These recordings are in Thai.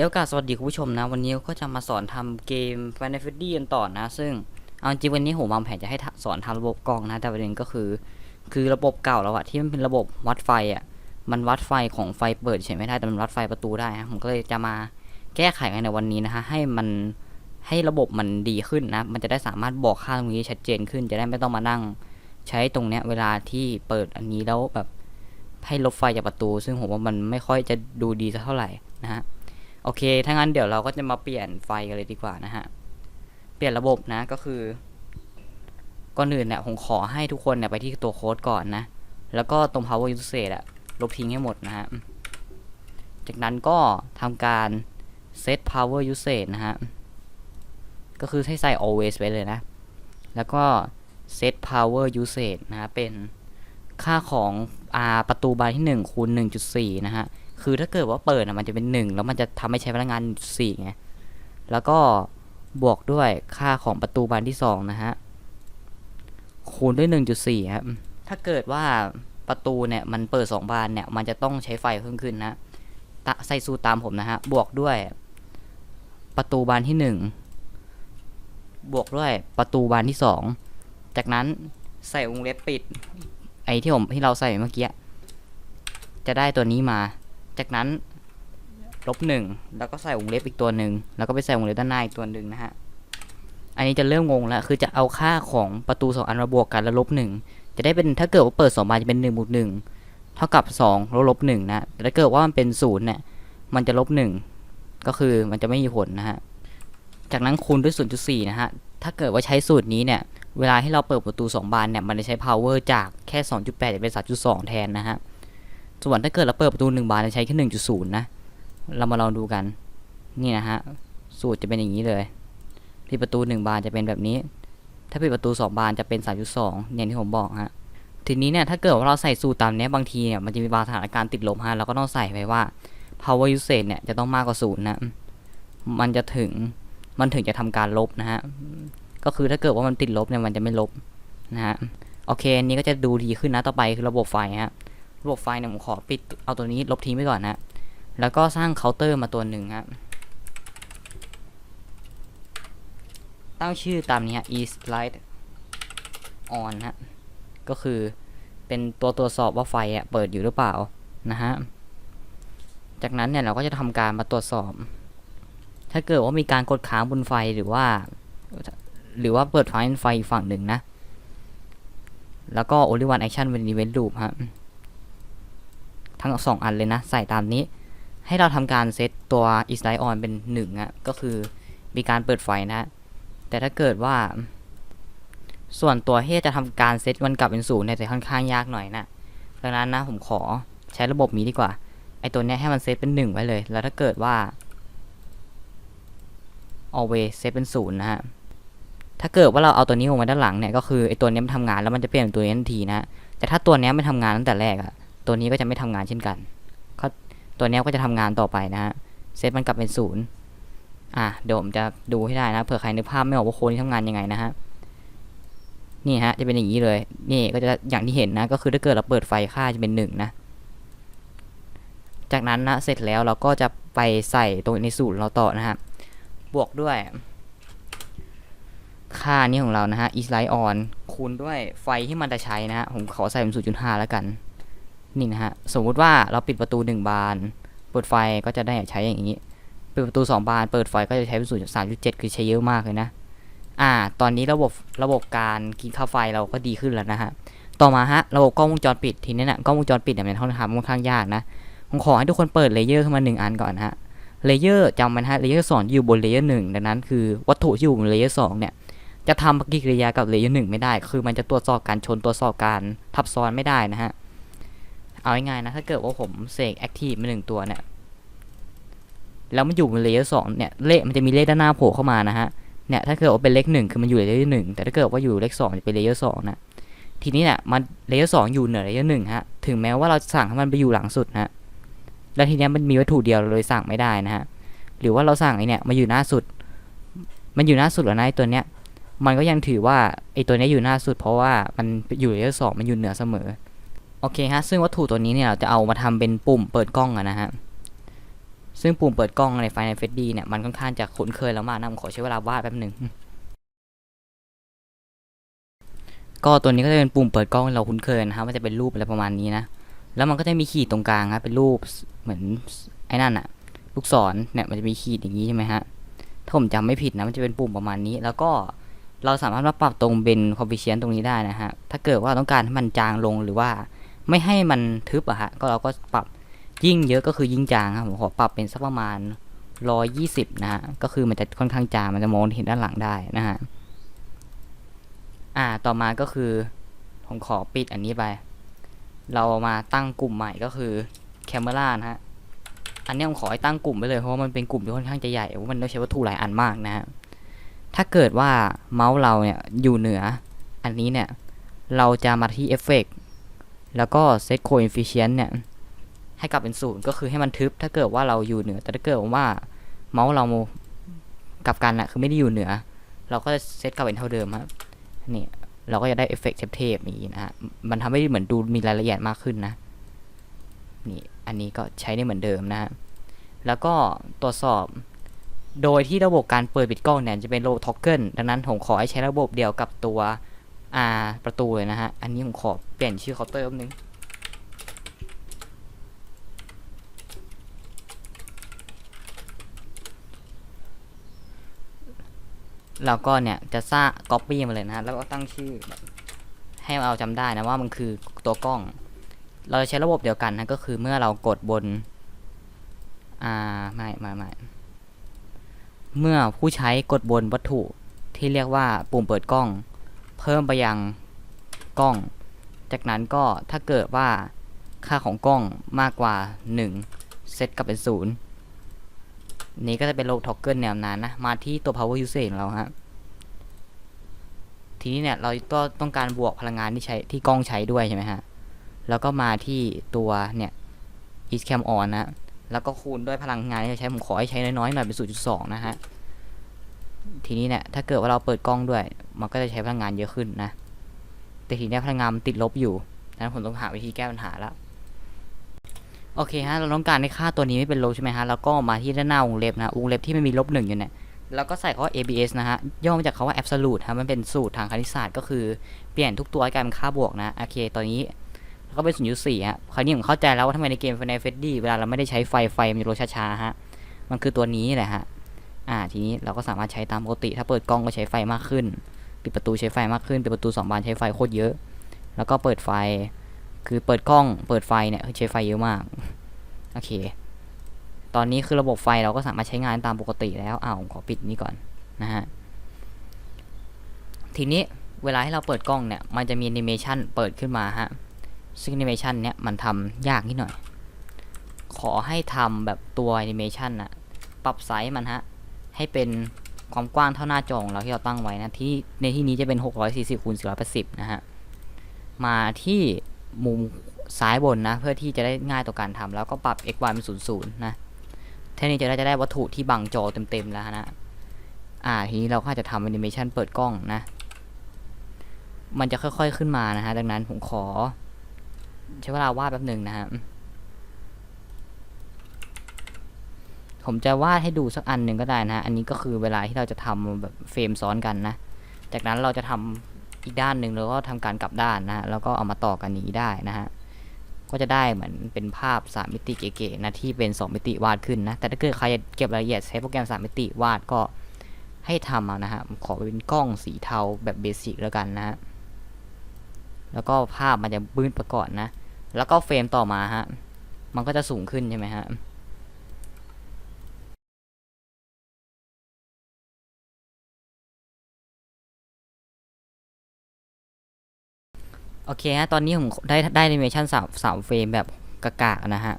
เคโอกาสสวัสดีคุณผู้ชมนะ วันนี้ก็จะมาสอนทำเกม Final Fantasy กันต่อนะ ซึ่งเอาจริงวันนี้ผมวางแผนจะให้สอนทำระบบกล้องนะ แต่ประเด็นก็คือ คือระบบเก่าแล้วอะที่มันเป็นระบบวัดไฟอะมันวัดไฟของไฟเปิดเฉยไม่ได้แต่มันวัดไฟประตูได้นะผมก็เลยจะมาแก้ไขในวันนี้นะฮะให้มันให้ระบบมันดีขึ้นนะ มันจะได้สามารถบอกค่าตรงนี้ชัดเจนขึ้น จะได้ไม่ต้องมานั่งใช้ตรงเนี้ยเวลาที่เปิดอันนี้แล้วแบบให้ลบไฟจากประตู ซึ่งผมว่ามันไม่ค่อยจะดูดีสักเท่าไหร่นะฮะ โอเค ถ้างั้นเดี๋ยวเราก็จะมาเปลี่ยนไฟกันเลยดีกว่านะฮะ เปลี่ยนระบบนะก็คือ ก่อนอื่นเนี่ยผมขอให้ทุกคนเนี่ยไปที่ตัวโค้ดก่อนนะ แล้วก็ตรง power usage อะลบทิ้งให้หมดนะฮะ จากนั้นก็ทำการ set power usage นะฮะ ก็คือให้ใส่ always ไว้เลยนะ แล้วก็ set power usage นะฮะ เป็นค่าของอาประตูบานที่1คูณ1.4 นะฮะ คือถ้าเกิดว่าเปิดอะมันจะเป็น1แล้วมันจะทำให้ใช้พลังงาน4ไงแล้วก็บวกด้วยค่าของประตูบานที่2นะฮะคูณด้วย1.4ครับถ้าเกิดว่าประตูเนี่ยมันเปิด2บานเนี่ยมันจะต้องใช้ไฟเพิ่มขึ้นนะใส่สูตรตามผมนะฮะบวกด้วย ประตูบานที่1บวกด้วยประตูบานที่2จากนั้นใส่วงเล็บปิด ไอ้ที่ผมที่เราใส่เมื่อกี้จะได้ตัวนี้มา จากนั้นลบหนึ่งแล้วก็ใส่วงเล็บอีกตัวหนึ่งแล้วก็ไปใส่วงเล็บด้านหน้าอีกตัวหนึ่งนะฮะอันนี้จะเริ่มงงแล้วคือจะเอาค่าของประตูสองอันมาบวกกันแล้วลบหนึ่งจะได้เป็นถ้าเกิดว่าเปิดสองบานจะเป็นหนึ่งบวกหนึ่งเท่ากับสองแล้วลบหนึ่งนะแต่ถ้าเกิดว่ามันเป็นศูนย์เนี่ยมันจะลบหนึ่งก็คือมันจะไม่มีผลนะฮะจากนั้นคูณด้วย 0.4 นะฮะถ้าเกิดว่าใช้สูตรนี้เนี่ยเวลาให้เราเปิดประตู 2 บานเนี่ยมันจะใช้ power จากแค่ 2.8 จะเป็น 3.2 แทนนะฮะ ส่วนถ้าเกิดเราเปิดประตู1บานจะใช้แค่1.0นย์นะเรามาลองดูกัน นี่นะฮะสูตรจะเป็นอย่างนี้เลยปิดประตู1บานจะเป็นแบบนี้ ถ้าปิดประตู 2 บานจะเป็น 3.2อย่างที่ผมบอกฮะทีนี้เนี่ยถ้าเกิดว่าเราใส่สูตรตามเนี้ยบางทีเนี่ยมันจะมีบางสถานการณ์ติดลบฮะเราก็ต้องใส่ไว้ว่า power usage เนี่ยจะต้องมากกว่าศูนย์นะมันจะถึงมันถึงจะทำการลบนะฮะก็คือถ้าเกิดว่ามันติดลบเนี่ยมันจะไม่ลบนะฮะโอเคอันนี้ก็จะดูดีขึ้นนะต่อไปคือระบบไฟฮะ ระบบไฟเนี่ยผมขอปิดเอาตัวนี้ลบทิ้งไปก่อนนะ แล้วก็สร้างเคาน์เตอร์มาตัวหนึ่งฮะตั้งชื่อตามนี้ฮะ is light on ฮะ ก็คือเป็นตัวตรวจสอบว่าไฟอะเปิดอยู่หรือเปล่านะฮะ จากนั้นเนี่ยเราก็จะทำการมาตรวจสอบ ถ้าเกิดว่ามีการกดค้างบนไฟหรือว่า หรือว่าเปิดไฟไฟฝั่งหนึ่งนะ แล้วก็ only one action เป็น event loop ฮะ ทั้งสองอันเลยนะ ใส่ตามนี้ ให้เราทำการเซตตัว is light on เป็นหนึ่งอะก็คือมีการเปิดไฟนะ แต่ถ้าเกิดว่า ส่วนตัวที่จะทำการเซตมันกลับเป็นศูนย์เนี่ยจะค่อนข้างยากหน่อยนะดังนั้นนะผมขอใช้ระบบนี้ดีกว่า ไอตัวเนี้ยให้มันเซตเป็นหนึ่งไว้เลย แล้วถ้าเกิดว่า always เซตเป็นศูนย์นะฮะถ้าเกิดว่าเราเอาตัวนี้ลงมาด้านหลังเนี่ยก็คือไอตัวนี้มันทำงานแล้วมันจะเปลี่ยนตัวนี้ทันทีนะ แต่ถ้าตัวนี้ไม่ทำงานตั้งแต่แรกอะ ตัวนี้ก็จะไม่ทำงานเช่นกันก็ตัวนี้ก็จะทำงานต่อไปนะฮะเซตมันกลับเป็นศูนย์อะเดี๋ยวผมจะดูให้ได้นะเผื่อใครนึกภาพไม่ออกว่าโค้ดนี้ทำงานยังไงนะฮะนี่ฮะจะเป็นอย่างนี้เลย นี่ก็จะอย่างที่เห็นนะ ก็คือถ้าเกิดเราเปิดไฟค่าจะเป็นหนึ่งนะ จากนั้นนะเสร็จแล้วเราก็จะไปใส่ตรงในสูตรเราต่อนะฮะบวกด้วย ค่านี้ของเรานะฮะ is light on คูณด้วยไฟที่มันจะใช้นะฮะผมขอใส่เป็น0.5แล้วกัน นี่นะฮะ สมมุติว่าเราปิดประตู 1 บาน เปิดไฟก็จะได้ใช้อย่างนี้ปิดประตู 2 บาน เปิดไฟก็จะใช้เป็น0.3.7คือใช้เยอะมากเลยนะ อ่า ตอนนี้ระบบระบบการกินค่าไฟเราก็ดีขึ้นแล้วนะฮะ ต่อมาฮะ ระบบกล้องวงจรปิดทีนี้นะกล้องวงจรปิดเนี่ยมันค่อนข้างค่อนข้างยากนะ ผมขอให้ทุกคนเปิดเลเยอร์ขึ้นมาหนึ่งอันก่อนฮะ เลเยอร์จำมันฮะ เลเยอร์สองอยู่บนเลเยอร์หนึ่งดังนั้นคือวัตถุที่อยู่บนเลเยอร์สองเนี่ยจะทำปฏิกิริยากับเลเยอร์หนึ่งไม่ได้ คือมันจะตรวจสอบการชนตรวจสอบการทับซ้อนไม่ได้นะฮะ เอาง่ายๆนะ ถ้าเกิดว่าผมเสกแอคทีฟมาหนึ่งตัวเนี่ย แล้วมันอยู่บนเลเยอร์สองเนี่ย เลขมันจะมีเลขด้านหน้าโผล่เข้ามานะฮะ เนี่ย ถ้าเกิดว่าเป็นเลขหนึ่งคือมันอยู่เลเยอร์หนึ่งแต่ถ้าเกิดว่าอยู่เลขสองจะเป็นเลเยอร์สองนะ ทีนี้เนี่ยมันเลเยอร์สองอยู่เหนือเลเยอร์หนึ่งฮะ ถึงแม้ว่าเราจะสั่งให้มันไปอยู่หลังสุดนะฮะแล้วทีนี้มันมีวัตถุเดียวเราเลยสั่งไม่ได้นะฮะ หรือว่าเราสั่งไอเนี่ยมาอยู่หน้าสุด มันอยู่หน้าสุดแล้วนะไอตัวเนี้ย มันก็ยังถือว่าไอตัวเนี้ยอยู่หน้าสุด เพราะว่ามันอยู่เลเยอร์สองมันอยู่เหนือเสมอ โอเคฮะ ซึ่งวัตถุตัวนี้เนี่ยเราจะเอามาทำเป็นปุ่มเปิดกล้องนะฮะ ซึ่งปุ่มเปิดกล้องใน Final f ฟ d เนี่ยมันค่อนข้างจะคุ้นเคยแล้วมากนะผมขอใช้เวลาวาดแป๊บหนึ่งก็ตัวนี้ก็จะเป็นปุ่มเปิดกล้องเราคุ้นเคยนะครับมันจะเป็นรูปอะไรประมาณนี้นะ แล้วมันก็จะมีขีดตรงกลางครับเป็นรูปเหมือนไอ้นั่นอะลูกศรเนี่ยมันจะมีขีดอย่างนี้ใช่ไหมฮะ ถ้าผมจำไม่ผิดนะมันจะเป็นปุ่มประมาณนี้ แล้วก็เราสามารถมาปรับตรงเบนคอมพิเชียนตรงนี้ได้นะฮะ ถ้าเกิดว่าต้องการให้มันจางลงหรือว่า ไม่ให้มันทึบอะฮะก็เราก็ปรับยิ่งเยอะก็คือยิ่งจางครับผมขอปรับเป็นสักประมาณร้อยยี่สิบนะฮะก็คือมันจะค่อนข้างจางมันจะมองเห็นด้านหลังได้นะฮะอ่าต่อมาก็คือผมขอปิดอันนี้ไป เรามาตั้งกลุ่มใหม่ก็คือแคมเมรานะฮะอันนี้ผมขอให้ตั้งกลุ่มไปเลยเพราะว่ามันเป็นกลุ่มที่ค่อนข้างจะใหญ่เพรามันต้องใช้วัตถุหลายอันมากนะฮะถ้าเกิดว่าเมาส์เราเนี่ยอยู่เหนืออันนี้เนี่ยเราจะมาที่เอฟเฟก แล้วก็เซตโค e อ f ฟิเชนเนี่ย ให้กลับเป็นศูนย์ก็คือให้มันทึบ ถ้าเกิดว่าเราอยู่เหนือ แต่ถ้าเกิดว่าเมาส์เรากลับกันอะคือไม่ได้อยู่เหนือ เราก็จะเซตกลับเป็นเท่าเดิมครับนี่เราก็จะได้เอฟเฟกต์เทปๆอย่างนี้นะฮะมันทำให้เหมือนดูมีรายละเอียดมากขึ้นนะนี่อันนี้ก็ใช้ได้เหมือนเดิมนะฮะแล้วก็ตรวจสอบโดยที่ระบบการเปิดปิดกล้องเนี่ยจะเป็นระบบท็อกเกิลดังนั้นผมขอให้ใช้ระบบเดียวกับตัว อ่าประตูเลยนะฮะ อันนี้ผมขอเปลี่ยนชื่อเคาน์เตอร์แป๊บนึงเราก็เนี่ยจะสร้าง copy มาเลยนะฮะ แล้วก็ตั้งชื่อ ให้เราจำได้นะว่ามันคือตัวกล้อง เราจะใช้ระบบเดียวกันนะก็คือเมื่อเรากดบน อ่าไม่ไม่ไม่เมื่อผู้ใช้กดบนวัตถุที่เรียกว่าปุ่มเปิดกล้อง เพิ่มไปยังกล้อง จากนั้นก็ถ้าเกิดว่าค่าของกล้องมากกว่า 1 เซตกลับเป็นศูนย์นี้ก็จะเป็นโลกท็อกเกิลแนวนั้นนะ มาที่ตัว power usage ของเราฮะทีนี้เนี่ยเราก็ต้องการบวกพลังงานที่ใช้ที่กล้องใช้ด้วยใช่ไหมฮะ แล้วก็มาที่ตัวเนี่ย is cam on นะ แล้วก็คูณด้วยพลังงานที่ใช้ ผมขอให้ใช้น้อยๆหน่อยเป็น 0.2 นะฮะ ทีนี้เนี่ยถ้าเกิดว่าเราเปิดกล้องด้วย มันก็จะใช้พลังงานเยอะขึ้นนะ แต่ทีนี้พลังงานติดลบอยู่งนั้นผมต้องหาวิธีแก้ปัญหาแล้วโอเคฮะเราต้องการให้ค่าตัวนี้ไม่เป็นลบใช่ไหมฮะแล้วก็มาที่ด้านหน้าวงเล็บนะวงเล็บที่ไม่มีลบหนึ่งอยู่เนี่ยแล้วก็ใส่คำว่า ABS นะฮะย่อมาจากคำว่า absolute ครับมันเป็นสูตรทางคณิตศาสตร์ก็คือเปลี่ยนทุกตัวให้กลายเป็นค่าบวกนะโอเคตอนนี้แล้วก็เป็นศูนย์จุดสี่ฮะคราวนี้ผมเข้าใจแล้วว่าทำไมในเกม Final Fantasy เวลาเราไม่ได้ใช้ไฟไฟมันจะลดช้าๆฮะมันคือตัวนี้แหละฮะ อ่าทีนี้เราก็สามารถใช้ตามปกติ ถ้าเปิดกล้องก็ใช้ไฟมากขึ้น ปิดประตูใช้ไฟมากขึ้นปิดประตูสองบานใช้ไฟโคตรเยอะ แล้วก็เปิดไฟ คือเปิดกล้อง เปิดไฟเนี่ยใช้ไฟเยอะมาก โอเค ตอนนี้คือระบบไฟเราก็สามารถใช้งานตามปกติแล้วอ้าวขอปิดนี้ก่อนนะฮะ ทีนี้เวลาให้เราเปิดกล้องเนี่ย มันจะมีแอนิเมชันเปิดขึ้นมาฮะ ซึ่งแอนิเมชันเนี้ยมันทำยากนิดหน่อย ขอให้ทำแบบตัวแอนิเมชันอะปรับไซส์มันฮะ ให้เป็นความกว้างเท่าหน้าจอของเราที่เราตั้งไว้นะที่ในที่นี้จะเป็น 640คูณ480 นะฮะ มาที่มุมซ้ายบนนะ เพื่อที่จะได้ง่ายต่อการทำแล้วก็ปรับ x y เป็น00นะแค่นี้จะได้จะได้วัตถุที่บังจอเต็มๆแล้วนะอ่าทีนี้เราก็จะทำแอนิเมชันเปิดกล้องนะ มันจะค่อยๆขึ้นมานะฮะ ดังนั้นผมขอ ใช้เวลาวาดแป๊บหนึ่งนะฮะ ผมจะวาดให้ดูสักอันหนึ่งก็ได้นะอันนี้ก็คือเวลาที่เราจะทำแบบเฟรมซ้อนกันนะ จากนั้นเราจะทำอีกด้านหนึ่งแล้วก็ทำการกลับด้านนะแล้วก็เอามาต่อกันนี้ได้นะฮะ ก็จะได้เหมือนเป็นภาพ 3 มิติเก๋ๆนะที่เป็น 2 มิติวาดขึ้นนะ แต่ถ้าเกิดใครจะเก็บรายละเอียดใช้โปรแกรม 3 มิติวาดก็ให้ทำเอานะฮะ ขอเป็นกล้องสีเทาแบบเบสิกแล้วกันนะฮะ แล้วก็ภาพมันจะบื้นประกอบนะ แล้วก็เฟรมต่อมาฮะ มันก็จะสูงขึ้นใช่ไหมฮะ โอเคฮะตอนนี้ผมได้ได้แอนิเมชันสามสามเฟรมแบบกะกะนะฮะ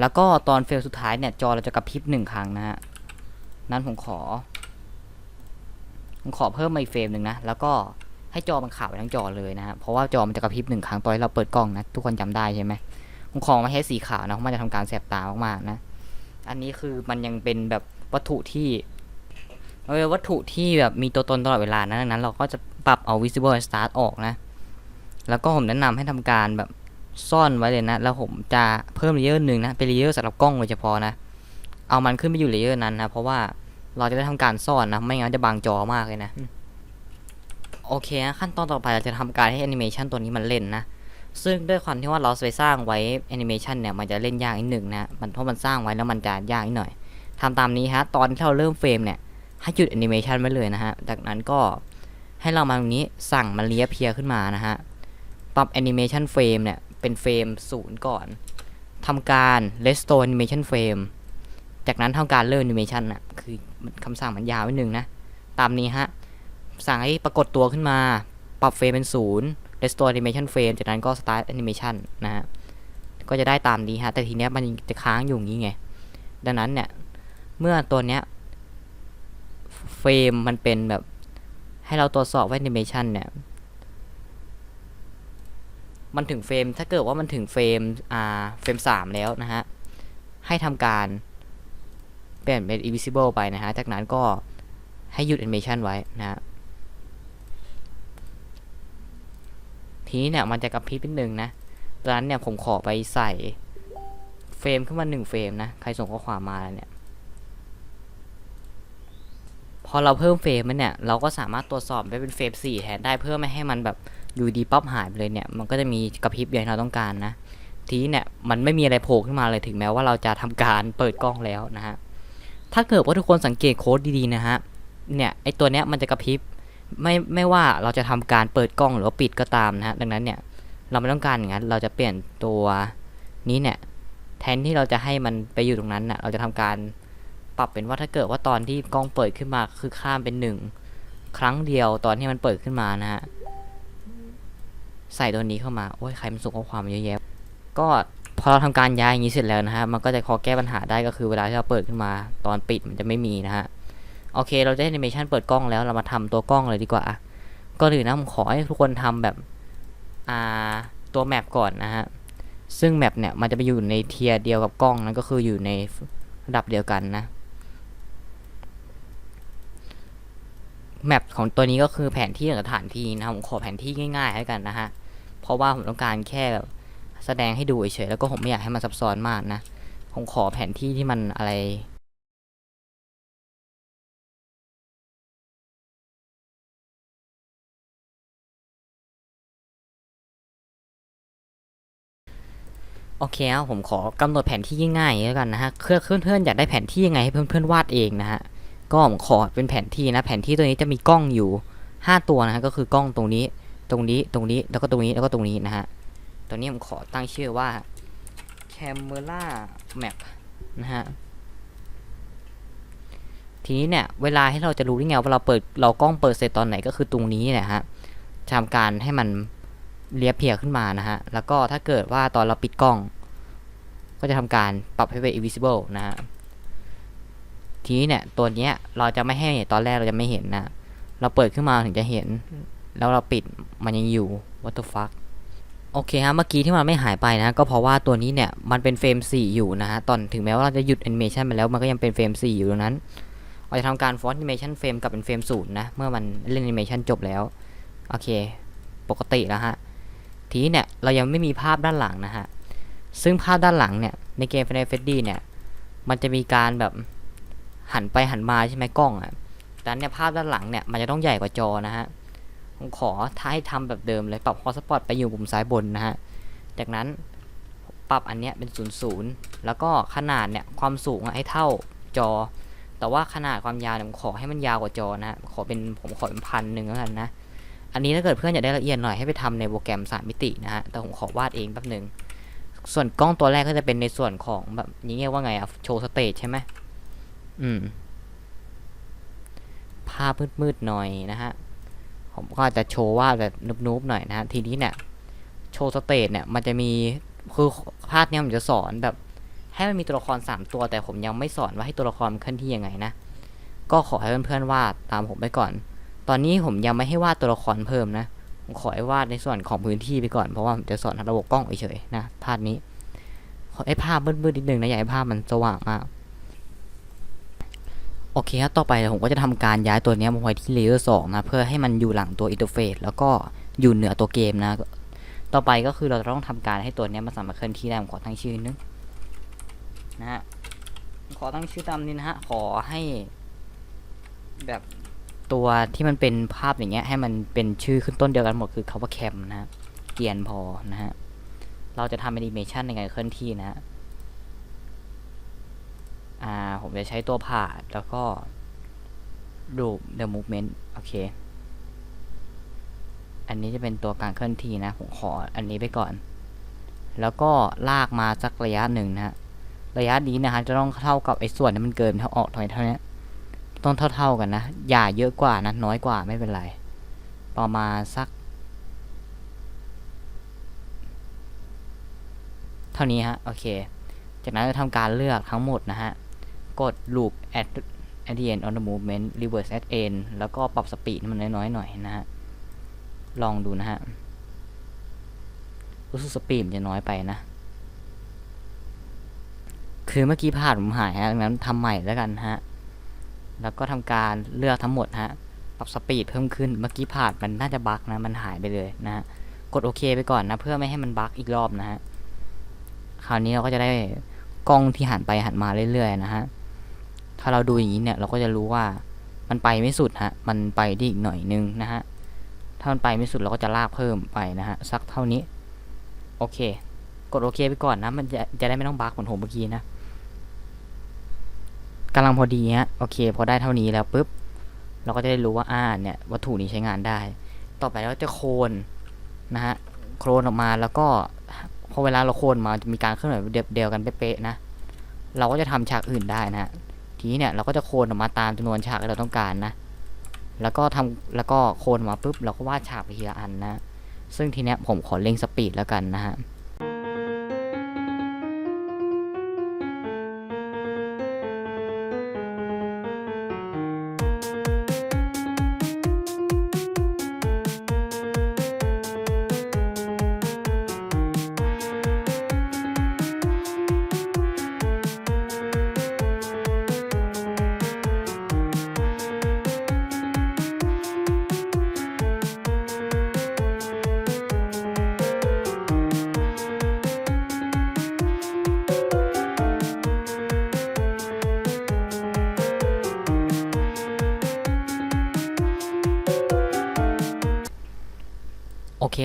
แล้วก็ตอนเฟรมสุดท้ายเนี่ย จอเราจะกระพริบหนึ่งครั้งนะฮะ นั้นผมขอ ผมขอเพิ่มมาอีกเฟรมหนึ่งนะ แล้วก็ให้จอมันขาวไปทั้งจอเลยนะฮะ เพราะว่าจอมันจะกระพริบหนึ่งครั้งตอนที่เราเปิดกล้องนะ ทุกคนจำได้ใช่ไหมผมขอมาให้สีขาวนะเพราะมันจะทำการแสบตามากๆนะ อันนี้คือมันยังเป็นแบบวัตถุที่เออวัตถุที่แบบมีตัวตนตลอดเวลานะดังนั้น เราก็จะปรับเอา visible start ออกนะ แล้วก็ผมแนะนำให้ทำการแบบซ่อนไว้เลยนะ แล้วผมจะเพิ่มเลเยอร์หนึ่งนะ เป็นเลเยอร์สำหรับกล้องโดยเฉพาะนะ เอามันขึ้นไปอยู่เลเยอร์นั้นนะ เพราะว่าเราจะได้ทำการซ่อนนะ ไม่งั้นจะบางจอมากเลยนะ โอเคนะขั้นตอนต่อไปเราจะทำการให้แอนิเมชันตัวนี้มันเล่นนะ ซึ่งด้วยความที่ว่าเราไปสร้างไว้แอนิเมชันเนี่ย มันจะเล่นยากนิดหนึ่งนะ มันเพราะมันสร้างไว้แล้วมันจะยากนิดหน่อยทำตามนี้ฮะ ตอนที่เราเริ่มเฟรมเนี่ย ให้หยุดแอนิเมชันไว้เลยนะฮะ จากนั้นก็ให้เรามาตรงนี้สั่งมาเลียเพียขึ้นมานะฮะ ปรับแอนิเมชันเฟรมเนี่ย เป็นเฟรมศูนย์ก่อนทำการ restore animation frame จากนั้นทำการเริ่ม animation น่ะคือคำสั่งมันยาวนิดนึงนะ ตามนี้ฮะ สั่งให้ปรากฏตัวขึ้นมา ปรับเฟรมเป็นศูนย์ restore animation frame จากนั้นก็ start animation นะฮะ ก็จะได้ตามนี้ฮะ แต่ทีเนี้ยมันจะค้างอยู่อย่างนี้ไง ดังนั้นเนี่ย เมื่อตัวเนี้ยเฟรมมันเป็นแบบ ให้เราตรวจสอบว่า animation เนี่ย มันถึงเฟรม ถ้าเกิดว่ามันถึงเฟรม อ่า เฟรมสามแล้วนะฮะ ให้ทำการเปลี่ยนเป็น invisible ไปนะฮะ จากนั้นก็ให้หยุด animation ไว้นะฮะ ทีนี้เนี่ยมันจะกระพริบนิดนึงนะดังนั้นเนี่ยผมขอไปใส่เฟรมขึ้นมาหนึ่งเฟรมนะ ใครส่งข้อความมาแล้วเนี่ย พอเราเพิ่มเฟรมมันเนี่ย เราก็สามารถตรวจสอบได้เป็นเฟรม4แทนได้เพื่อไม่ให้มันแบบ อยู่ดีป๊อปหายไปเลยเนี่ย มันก็จะมีกระพริบอย่างที่เราต้องการนะ ทีนี้เนี่ยมันไม่มีอะไรโผล่ขึ้นมาเลยถึงแม้ว่าเราจะทำการเปิดกล้องแล้วนะฮะ ถ้าเกิดว่าทุกคนสังเกตโค้ดดีๆนะฮะ เนี่ยไอตัวเนี้ยมันจะกระพริบไม่ไม่ว่าเราจะทำการเปิดกล้องหรือว่าปิดก็ตามนะฮะ ดังนั้นเนี่ยเราไม่ต้องการอย่างนั้น เราจะเปลี่ยนตัวนี้เนี่ยแทนที่เราจะให้มันไปอยู่ตรงนั้นน่ะ เราจะทำการปรับเป็นว่าถ้าเกิดว่าตอนที่กล้องเปิดขึ้นมาคือข้ามเป็นหนึ่งครั้งเดียวตอนที่มันเปิดขึ้นมานะฮะ ใส่ตัวนี้เข้ามา โอ้ยใครมันส่งข้อความมาเยอะแยะ ก็พอเราทำการย้ายอย่างนี้เสร็จแล้วนะฮะ มันก็จะพอแก้ปัญหาได้ก็คือเวลาที่เราเปิดขึ้นมาตอนปิดมันจะไม่มีนะฮะ โอเค เราได้แอนิเมชันเปิดกล้องแล้วเรามาทำตัวกล้องเลยดีกว่าก็ถือนะผมขอให้ทุกคนทำแบบอ่าตัวแมปก่อนนะฮะ ซึ่งแมปเนี่ยมันจะไปอยู่ในเทียร์เดียวกับกล้องนั่นก็คืออยู่ในระดับเดียวกันนะ แมปของตัวนี้ก็คือแผนที่สถานที่นะครับผมขอแผนที่ง่ายๆให้กันนะฮะเพราะว่าผมต้องการแค่แบบแสดงให้ดูเฉยๆแล้วก็ผมไม่อยากให้มันซับซ้อนมากนะผมขอแผนที่ที่มันอะไรโอเคครับผมขอกำหนดแผนที่ง่ายๆแล้วกันนะฮะเพื่อเพื่อนๆอยากได้แผนที่ยังไงให้เพื่อนๆวาดเองนะฮะ ก็ผมขอเป็นแผนที่นะ แผนที่ตัวนี้จะมีกล้องอยู่ 5 ตัวนะฮะก็คือกล้องตรงนี้ ตรงนี้ตรงนี้แล้วก็ตรงนี้แล้วก็ตรงนี้นะฮะตัวนี้ผมขอตั้งชื่อว่า camera map นะฮะทีนี้เนี่ยเวลาให้เราจะรู้ได้ไงว่าเราเปิดเรากล้องเปิดเสร็จตอนไหนก็คือตรงนี้นี่ยฮะทำการให้มันเลียเพียขึ้นมานะฮะ แล้วก็ถ้าเกิดว่าตอนเราปิดกล้อง ก็จะทำการปรับให้เป็น invisible นะฮะ ทีนี้เนี่ยตัวเนี้ยเราจะไม่ให้ตอนแรกเราจะไม่เห็นนะ เราเปิดขึ้นมาถึงจะเห็น แล้วเราปิดมันยังอยู่ what the fuck โอเคฮะเมื่อกี้ที่มันไม่หายไปนะก็เพราะว่าตัวนี้เนี่ยมันเป็นเฟรม4อยู่นะฮะตอนถึงแม้ว่าเราจะหยุดแอนิเมชันไปแล้วมันก็ยังเป็นเฟรม4อยู่ดังนั้นเราจะทำการฟอนต์แอนิเมชันเฟรมกลับเป็นเฟรมศูนย์นะเมื่อมันเล่นแอนิเมชันจบแล้วโอเค ปกติแล้วฮะทีนี้เนี่ยเรายังไม่มีภาพด้านหลังนะฮะซึ่งภาพด้านหลังเนี่ยในเกม Final Fantasy เนี่ยมันจะมีการแบบ หันไปหันมาใช่ไหมกล้องอะ่ะแต่อันเนี่ยภาพด้านหลังเนี่ยมันจะต้องใหญ่กว่าจอนะฮะผมขอถ้าให้ทำแบบเดิมเลยปรับฮอสปอตไปอยู่มุมซ้ายบนนะฮะ จากนั้นปรับอันเนี้ยเป็นศูนย์ศูนย์แล้วก็ขนาดเนี่ยความสูงให้เท่าจอ แต่ว่าขนาดความยาวเนี่ยผมขอให้มันยาวกว่าจอนะฮะขอเป็นผมขอเป็นพันหนึ่งแล้วกันนะ อันนี้ถ้าเกิดเพื่อนอยากได้ละเอียดหน่อยให้ไปทำในโปรแกรมสามมิตินะฮะ แต่ผมขอวาดเองแป๊บหนึ่ง ส่วนกล้องตัวแรกก็จะเป็นในส่วนของแบบนี้เรียกว่าไงอะโชว์สเตจใช่ไหม อืม ภาพมืดๆหน่อยนะฮะ ผมก็จะโชว์ว่าแบบนุบๆหน่อยนะฮะ ทีนี้เนี่ย โชว์สเตจเนี่ย มันจะมีคือภาพเนี้ยผมจะสอนแบบ ให้มันมีตัวละครสามตัว แต่ผมยังไม่สอนว่าให้ตัวละครเคลื่อนที่ยังไงนะ ก็ขอให้เพื่อนๆวาดตามผมไปก่อน ตอนนี้ผมยังไม่ให้วาดตัวละครเพิ่มนะผมขอให้วาดในส่วนของพื้นที่ไปก่อน เพราะว่าผมจะสอนระบบกล้องเฉยๆนะภาพนี้ ขอให้ภาพมืดๆนิดนึงนะอย่าให้ภาพมันสว่างมาก โอเคครับ ต่อไปผมก็จะทำการย้ายตัวนี้มาไว้ที่เลเยอร์สองนะ เพื่อให้มันอยู่หลังตัวอินเทอร์เฟซแล้วก็อยู่เหนือตัวเกมนะ ต่อไปก็คือเราจะต้องทำการให้ตัวนี้มันสามารถเคลื่อนที่ได้ผมขอตั้งชื่อนึงนะฮะ ขอตั้งชื่อตามนี้นะฮะ ขอให้ แบบตัวที่มันเป็นภาพอย่างเงี้ย ให้มันเป็นชื่อขึ้นต้นเดียวกันหมดคือคาว่าแคมนะฮะเกียนพอนะฮะ เราจะทำแอนิเมชันในการเคลื่อนที่นะฮะ อ่าผมจะใช้ตัวผ่าแล้วก็รูป the movement โอเค อันนี้จะเป็นตัวการเคลื่อนที่นะ ผมขออันนี้ไปก่อน แล้วก็ลากมาสักระยะหนึ่งนะฮะ ระยะนี้นะฮะจะต้องเท่ากับไอ้ส่วนที่มันเกินเท่าออกเท่านี้เท่านี้ต้องเท่าๆกันนะ อย่าเยอะกว่านะ น้อยกว่าไม่เป็นไร ประมาณสัก เท่านี้ฮะ โอเค จากนั้นจะทำการเลือกทั้งหมดนะฮะ กด loop at at the end of the movement reverse at end แล้วก็ปรับสปีดให้มันน้อยๆหน่อยนะฮะ ลองดูนะฮะ รู้สึกสปีดมันจะน้อยไปนะ คือเมื่อกี้พลาดผมหายฮะดังนั้นทำใหม่แล้วกันฮะ แล้วก็ทำการเลือกทั้งหมดฮะ ปรับสปีดเพิ่มขึ้น เมื่อกี้พลาดมันน่าจะบั๊กนะ มันหายไปเลยนะฮะ กดโอเคไปก่อนนะ เพื่อไม่ให้มันบั๊กอีกรอบนะฮะ คราวนี้เราก็จะได้กล้องที่หันไปหันมาเรื่อยๆนะฮะ ถ้าเราดูอย่างนี้เนี่ยเราก็จะรู้ว่ามันไปไม่สุดฮะ มันไปได้อีกหน่อยนึงนะฮะ ถ้ามันไปไม่สุดเราก็จะลากเพิ่มไปนะฮะสักเท่านี้ โอเค กดโอเคไปก่อนนะ มันจะจะได้ไม่ต้องบั๊กเหมือนผมเมื่อกี้นะกำลังพอดีฮะ โอเค พอได้เท่านี้แล้วปุ๊บ เราก็จะได้รู้ว่าอ่าเนี่ยวัตถุนี้ใช้งานได้ ต่อไปเราจะโคนนะฮะ โคลนออกมาแล้วก็พอเวลาเราโคลนมาจะมีการเคลื่อนไหวเดียวเดียวกันเป๊ะๆนะ เราก็จะทำฉากอื่นได้นะฮะ ทีนี้เนี่ยเราก็จะโคนออกมาตามจำนวนฉากที่เราต้องการนะ แล้วก็ทำแล้วก็โคนออกมาปุ๊บเราก็วาดฉากไปทีละอันนะ ซึ่งทีเนี้ยผมขอเล่งสปีดแล้วกันนะฮะ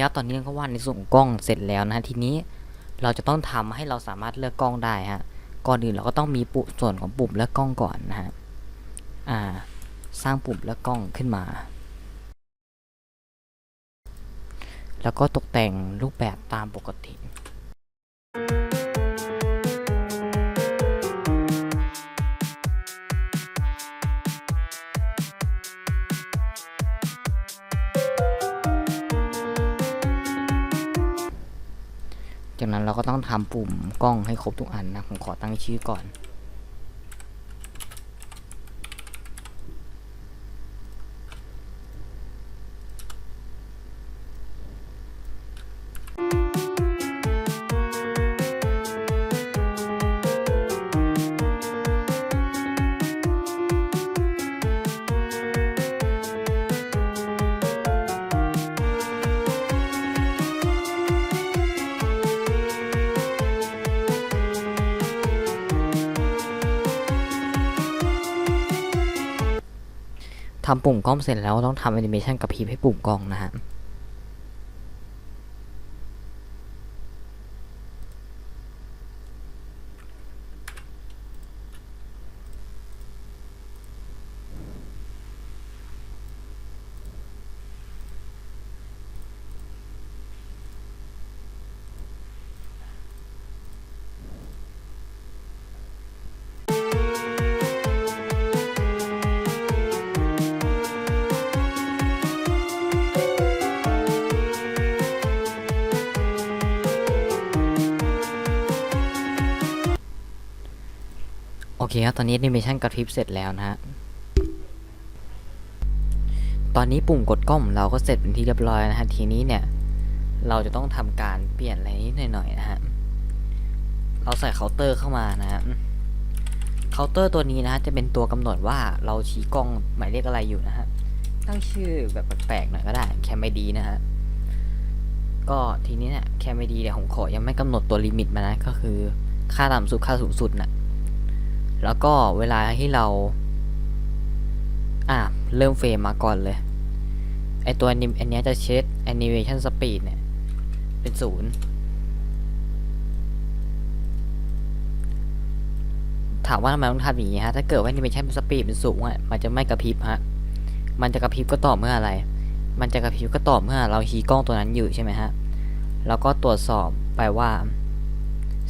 แล้วตอนนี้เราก็วาดในส่วนของกล้องเสร็จแล้วนะฮะทีนี้เราจะต้องทำให้เราสามารถเลือกกล้องได้ฮะก่อนอื่นเราก็ต้องมีปุ่มส่วนของปุ่มเลือกกล้องก่อนนะฮะอ่า สร้างปุ่มเลือกกล้องขึ้นมา แล้วก็ตกแต่งรูปแบบตามปกติ จากนั้นเราก็ต้องทำปุ่มกล้องให้ครบทุกอันนะ ผมขอตั้งชื่อก่อน ทำปุ่มกล้องเสร็จแล้วต้องทำแอนิเมชันกับพีให้ปุ่มกล้องนะฮะ โอเคครับ ตอนนี้แอนิเมชันกระพริบเสร็จแล้วนะฮะ ตอนนี้ปุ่มกดกล้องเราก็เสร็จเป็นที่เรียบร้อยนะฮะ ทีนี้เนี่ย เราจะต้องทำการเปลี่ยนอะไรนิดหน่อยๆนะฮะ เราใส่เคาน์เตอร์เข้ามานะฮะ เคาน์เตอร์ตัวนี้นะฮะจะเป็นตัวกำหนดว่าเราชี้กล้องหมายเลขอะไรอยู่นะฮะ ตั้งชื่อแบบแปลกๆหน่อยก็ได้ แคมไอดีนะฮะ ก็ทีนี้เนี่ยแคมไอดีเนี่ยผมขอยังไม่กำหนดตัวลิมิตมานะ ก็คือค่าต่ำสุดค่าสูงสุดน่ะ แล้วก็เวลาที่เรา อะ เริ่มเฟรมมาก่อนเลย ไอตัวนิมอันนี้จะเช็ด animation speed เนี่ย เป็นศูนย์ถามว่าทำไมต้องทำอย่างนี้ฮะ ถ้าเกิดว่า animation speed เป็นสูงอะ มันจะไม่กระพริบฮะ มันจะกระพริบก็ต่อเมื่ออะไร มันจะกระพริบก็ต่อเมื่อเราฮีกล้องตัวนั้นอยู่ใช่ไหมฮะ แล้วก็ตรวจสอบไปว่า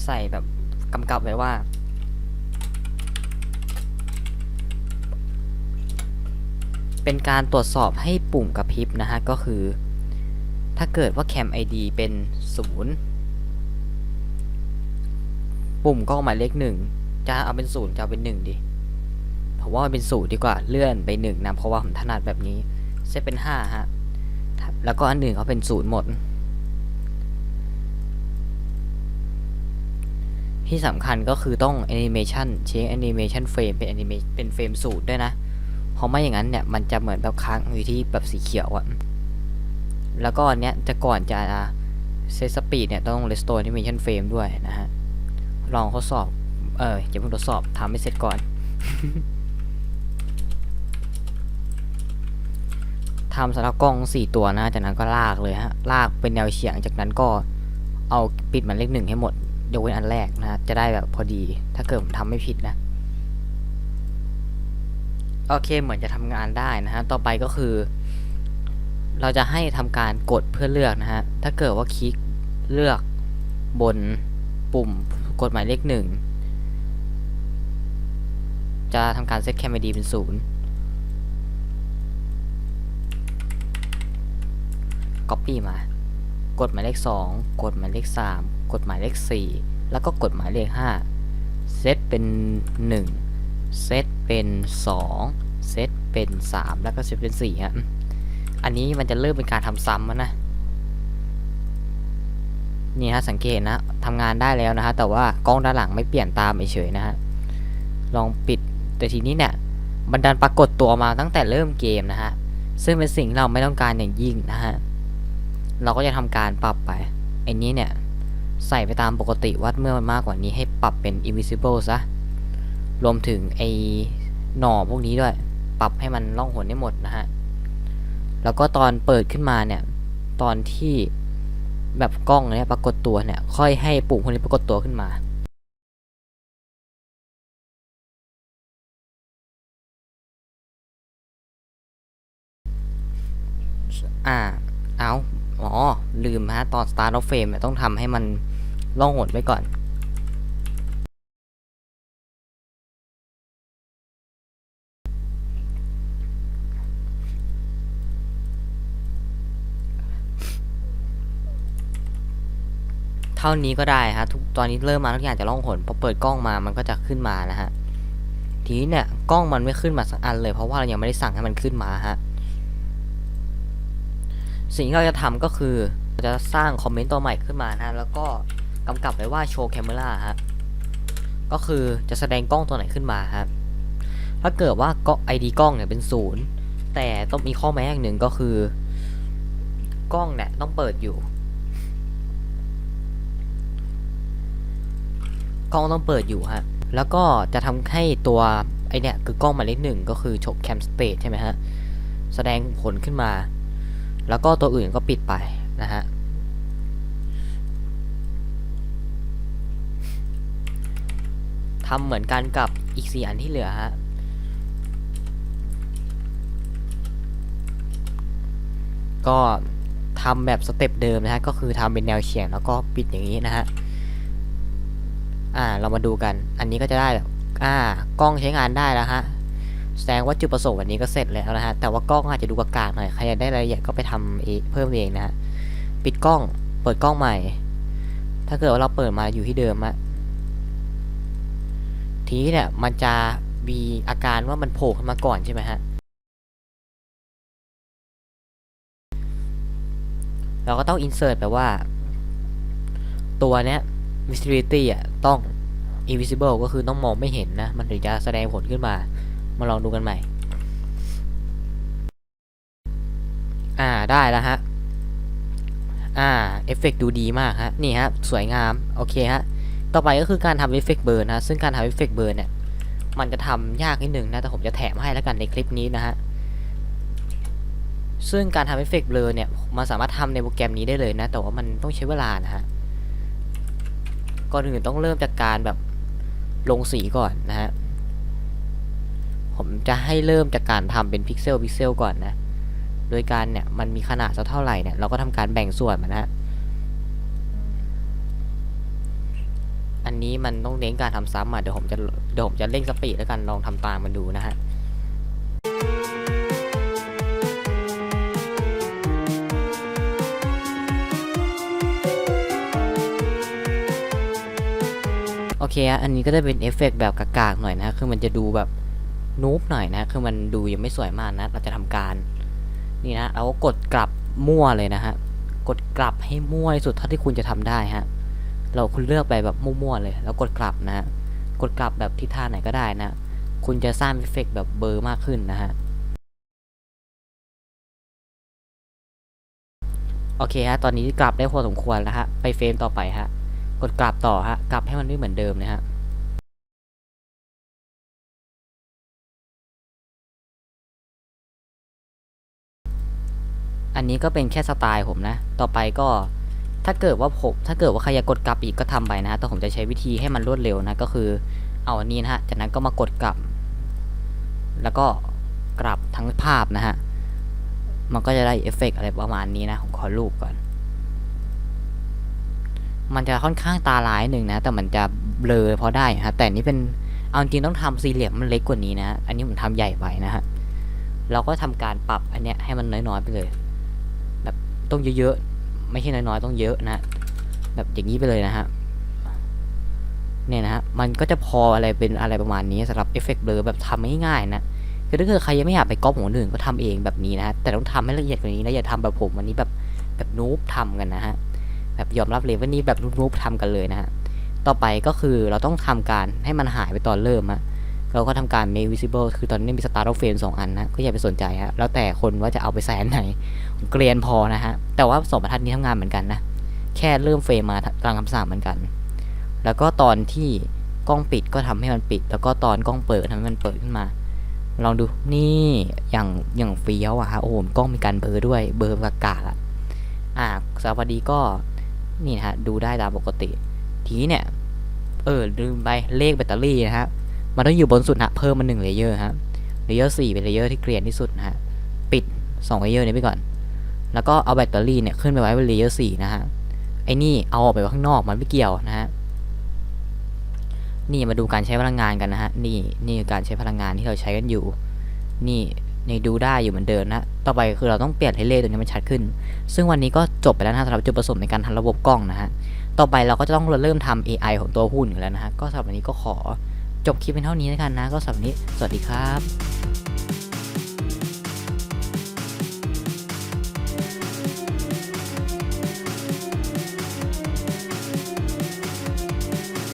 ใส่แบบกำกับไว้ว่า เป็นการตรวจสอบให้ปุ่มกระพริบนะฮะ ก็คือ ถ้าเกิดว่า cam id เป็น 0 ปุ่มกล้องหมายเลขหนึ่งจะเอาเป็นศูนย์จะเอาเป็นหนึ่งดิผมว่ามันเป็นศูนย์ดีกว่าเลื่อนไปหนึ่งนะ เพราะว่าผมถนัดแบบนี้เซตเป็นห้าฮะ แล้วก็อันหนึ่งเขาเป็นศูนย์หมด ที่สำคัญก็คือต้อง animation เช็ค animation frame เป็น animation เป็นเฟรมศูนย์ด้วยนะ ราะไม่อย่างนั้นเนี่ยมันจะเหมือนแบบค้างอยู่ที่แบบสีเขียวอะแล้วก็อันเนี้ยจะก่อนจะเซตสปีดเนี่ยต้อง restore animation frame ด้วยนะฮะ ลองทดสอบ เอออย่าเพิ่งทดสอบทำให้เสร็จก่อนทำสำหรับกล้องสี่ตัวนะ จากนั้นก็ลากเลยฮะ ลากเป็นแนวเฉียง จากนั้นก็เอาปิดมันเลขหนึ่งให้หมด ยกเว้นอันแรกนะ จะได้แบบพอดี ถ้าเกิดผมทำไม่ผิดนะ โอเคเหมือนจะทำงานได้นะฮะ ต่อไปก็คือ เราจะให้ทำการกดเพื่อเลือกนะฮะ ถ้าเกิดว่าคลิกเลือกบนปุ่มกดหมายเลขหนึ่งจะทำการเซตแคม ID เป็นศูนย์ Copy มา กดหมายเลข 2 กดหมายเลข 3 กดหมายเลข 4 แล้วก็กดหมายเลข 5 เซตเป็น 1 เซตเป็น 2 เซตเป็น 3 แล้วก็เซตเป็น4ฮะอันนี้มันจะเริ่มเป็นการทำซ้ำนะ นี่ฮะสังเกตนะทำงานได้แล้วนะฮะ แต่ว่ากล้องด้านหลังไม่เปลี่ยนตามเฉยนะฮะ ลองปิดแต่ทีนี้เนี่ยมันดันปรากฏตัวมาตั้งแต่เริ่มเกมนะฮะ ซึ่งเป็นสิ่งเราไม่ต้องการอย่างยิ่งนะฮะ เราก็จะทำการปรับไปไอ้นี้เนี่ยใส่ไปตามปกติวัดเมื่อมันมากกว่านี้ให้ปรับเป็น invisible ซะ รวมถึงไอ้หน่อพวกนี้ด้วย ปรับให้มันล่องหนได้หมดนะฮะ แล้วก็ตอนเปิดขึ้นมาเนี่ย ตอนที่แบบกล้องเนี่ยปรากฏตัวเนี่ย ค่อยให้ปุ่มพวกนี้ปรากฏตัวขึ้นมาอ่า เอาอ๋อ ลืมฮะ ตอน start of frame เนี่ยต้องทำให้มันล่องหนไว้ก่อน เท่านี้ก็ได้ฮะทุกตอนนี้เริ่มมาทุกอย่างจะล่องหนพอเปิดกล้องมามันก็จะขึ้นมานะฮะทีนี้เนี่ยกล้องมันไม่ขึ้นมาสักอันเลย เพราะว่าเรายังไม่ได้สั่งให้มันขึ้นมาฮะสิ่งที่เราจะทำก็คือเราจะสร้างคอมเมนต์ตัวใหม่ขึ้นมานะ แล้วก็กำกับไว้ว่าโชว์แคมเมราฮะก็คือจะแสดงกล้องตัวไหนขึ้นมาฮะถ้าเกิดว่าก็ไอดีกล้องเนี่ยเป็นศูนย์แต่ต้องมีข้อแม้อย่างหนึ่งก็คือกล้องเนี่ยต้องเปิดอยู่ กล้องต้องเปิดอยู่ฮะ แล้วก็จะทำให้ตัวไอเนี่ยคือกล้องหมายเลขหนึ่งก็คือโชว์แคมสเตทใช่ไหมฮะ แสดงผลขึ้นมา แล้วก็ตัวอื่นก็ปิดไปนะฮะทำเหมือนกันกับอีกสี่อันที่เหลือฮะก็ทำแบบสเต็ปเดิมนะฮะ ก็คือทำเป็นแนวเฉียงแล้วก็ปิดอย่างนี้นะฮะ อ่า เรามาดูกัน อันนี้ก็จะได้แบบ อ่า กล้องใช้งานได้แล้วฮะ แสดงว่าจุดประสงค์วันนี้ก็เสร็จแล้วนะฮะ แต่ว่ากล้องอาจจะดูกากๆหน่อย ใครอยากได้รายละเอียดก็ไปทำเอเพิ่มเองนะฮะ ปิดกล้อง เปิดกล้องใหม่ ถ้าเกิดว่าเราเปิดมาอยู่ที่เดิมอะทีนี้เนี่ยมันจะมีอาการว่ามันโผล่ขึ้นมาก่อนใช่ไหมฮะ เราก็ต้อง insert แปลว่า ตัวเนี้ย visibility อะต้อง invisible ก็คือต้องมองไม่เห็นนะ มันถึงจะแสดงผลขึ้นมา มาลองดูกันใหม่ อ่าได้แล้วฮะ อ่าเอฟเฟกดูดีมากฮะ นี่ฮะ สวยงาม โอเคฮะ ต่อไปก็คือการทำเอฟเฟกเบิร์นฮะซึ่งการทำเอฟเฟกเบิร์นเนี่ย มันจะทำยากนิดหนึ่งนะ แต่ผมจะแถมให้แล้วกันในคลิปนี้นะฮะซึ่งการทำเอฟเฟกต์เบลอเนี่ย มันสามารถทำในโปรแกรมนี้ได้เลยนะ แต่ว่ามันต้องใช้เวลานะฮะ ก่อนอื่นต้องเริ่มจากการแบบลงสีก่อนนะฮะ ผมจะให้เริ่มจากการทำเป็นพิกเซลพิกเซลก่อนนะ โดยการเนี่ยมันมีขนาดสักเท่าไหร่เนี่ยเราก็ทำการแบ่งส่วนมันนะฮะ อันนี้มันต้องเน้นการทำซ้ำอะเดี๋ยวผมจะเดี๋ยวผมจะเร่งสปีดแล้วกันลองทำตามมันดูนะฮะ โอเคอะอันนี้ก็จะเป็นเอฟเฟกต์แบบกากๆหน่อยนะ คือมันจะดูแบบนูบหน่อยนะ คือมันดูยังไม่สวยมากนะ เราจะทำการนี่นะ เราก็กดกลับมั่วเลยนะฮะ กดกลับให้มั่วที่สุดเท่าที่คุณจะทำได้ฮะ เราคุณเลือกไปแบบมั่วๆเลย แล้วกดกลับนะฮะ กดกลับแบบทิศทางไหนก็ได้นะ คุณจะสร้างเอฟเฟกต์แบบเบอร์มากขึ้นนะฮะ โอเคฮะ ตอนนี้กลับได้พอสมควรแล้วฮะ ไปเฟรมต่อไปฮะ กดกลับต่อฮะกลับให้มันไม่เหมือนเดิมนะฮะอันนี้ก็เป็นแค่สไตล์ผมนะ ต่อไปก็ถ้าเกิดว่าผมถ้าเกิดว่าใครอยากกดกลับอีกก็ทำไปนะฮะแต่ผมจะใช้วิธีให้มันรวดเร็วนะก็คือเอาอันนี้นะฮะจากนั้นก็มากดกลับ แล้วก็กลับทั้งภาพนะฮะมันก็จะได้เอฟเฟกต์อะไรประมาณนี้นะผมขอรูปก่อน มันจะค่อนข้างตาลายหนึ่งนะ แต่มันจะเบลอพอได้ฮะแต่นี่เป็นเอาจริงต้องทำสี่เหลี่ยมมันเล็กกว่านี้นะ อันนี้ผมทำใหญ่ไปนะฮะเราก็ทำการปรับอันเนี้ยให้มันน้อยๆไปเลย แบบต้องเยอะๆ ไม่ใช่น้อยๆ ต้องเยอะนะ แบบอย่างนี้ไปเลยนะฮะเนี่ยนะฮะมันก็จะพออะไรเป็นอะไรประมาณนี้สำหรับเอฟเฟกต์เบลอแบบทำง่ายๆนะคือถ้าเกิดใครยังไม่อยากไปก๊อปของคนอื่นก็ทำเองแบบนี้นะฮะแต่ต้องทำให้ละเอียดกว่านี้นะอย่าทำแบบผมวันนี้แบบแบบนูบทำกันนะฮะ แบบยอมรับเลยว่านี่แบบนูบๆทำกันเลยนะฮะต่อไปก็คือเราต้องทำการให้มันหายไปตอนเริ่มฮะเราก็ทำการ make visible คือตอนนี้มี star of frame สองอันนะก็อย่าไปสนใจฮะแล้วแต่คนว่าจะเอาไปใส่อันไหนเกรียนพอนะฮะแต่ว่าสองบรรทัดนี้ทำงานเหมือนกันนะแค่เริ่มเฟรมมาตามคำสั่งเหมือนกัน แล้วก็ตอนที่กล้องปิดก็ทำให้มันปิด แล้วก็ตอนกล้องเปิดทำให้มันเปิดขึ้นมาลองดูนี่อย่างอย่างเฟี้ยวอะฮะโอ้โหกล้องมีการเบลอด้วยเบลอกากๆอะอ่าสวัสดีก็ นี่นะฮะดูได้ตามปกติ ทีเนี่ยเออลืมไปเลขแบตเตอรี่นะฮะมันต้องอยู่บนสุดนะเพิ่มมาหนึ่งเลเยอร์ฮะเลเยอร์สี่เป็นเลเยอร์ที่เกลียนที่สุดนะฮะปิดสองเลเยอร์นี้ไปก่อน แล้วก็เอาแบตเตอรี่เนี่ยขึ้นไปไว้บนเลเยอร์สี่นะฮะไอ้นี่เอาออกไปข้างนอกมันไม่เกี่ยวนะฮะนี่มาดูการใช้พลังงานกันนะฮะนี่นี่การใช้พลังงานที่เราใช้กันอยู่ นี่ นดูได้อยู่เหมือนเดิมนะ ต่อไปคือเราต้องเปลี่ยนให้เลขตัวนี้มันชัดขึ้น ซึ่งวันนี้ก็จบไปแล้วนะสำหรับจุดประสงค์ในการทำระบบกล้องนะฮะ ต่อไปเราก็จะต้องเริ่มทำ AI ของตัวหุ้นกันแล้วนะฮะ ก็สำหรับวันนี้ก็ขอจบคลิปเป็นเท่านี้แล้วกันนะ ก็สำหรับวันนี้ สวัสดีครับ